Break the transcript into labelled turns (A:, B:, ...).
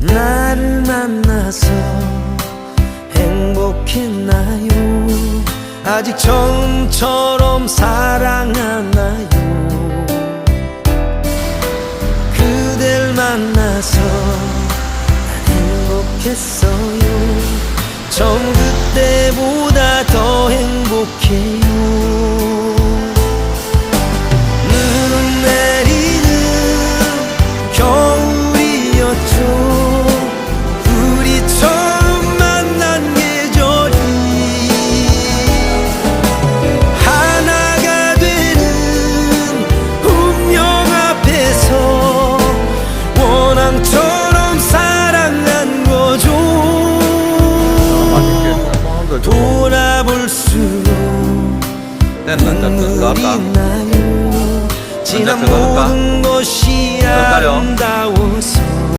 A: 나를 만나서 행복했나요. 아직 처음처럼 사랑하나요? 그댈 만나서 난 행복했어요. 처음 그때보다 더 행복해요
B: 땐 먼저
A: 끝까지
B: 할까?
A: 먼저
B: 들어올까?
A: 들어올까요?